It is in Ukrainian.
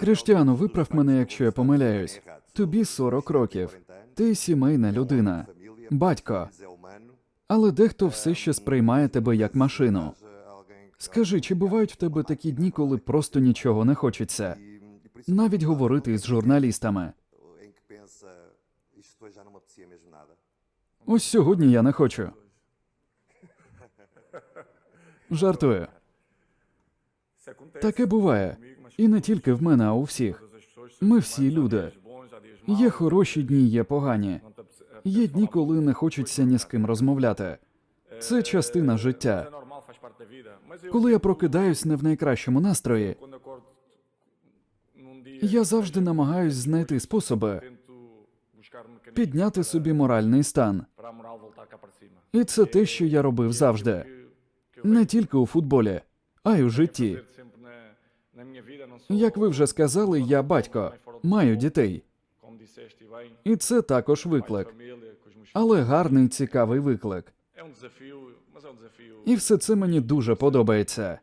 Криштіану, виправ мене, якщо я помиляюсь. Тобі 40 років. Ти сімейна людина, батько. Але дехто все ще сприймає тебе як машину. Скажи, чи бувають в тебе такі дні, коли просто нічого не хочеться? Навіть говорити з журналістами. Ось сьогодні я не хочу. Жартую. Таке буває. І не тільки в мене, а у всіх. Ми всі люди. Є хороші дні, є погані. Є дні, коли не хочеться ні з ким розмовляти. Це частина життя. Коли я прокидаюсь не в найкращому настрої, я завжди намагаюсь знайти способи підняти собі моральний стан. І це те, що я робив завжди. Не тільки у футболі, а й у житті. Як ви вже сказали, я батько, маю дітей. І це також виклик, але гарний, цікавий виклик. І все це мені дуже подобається.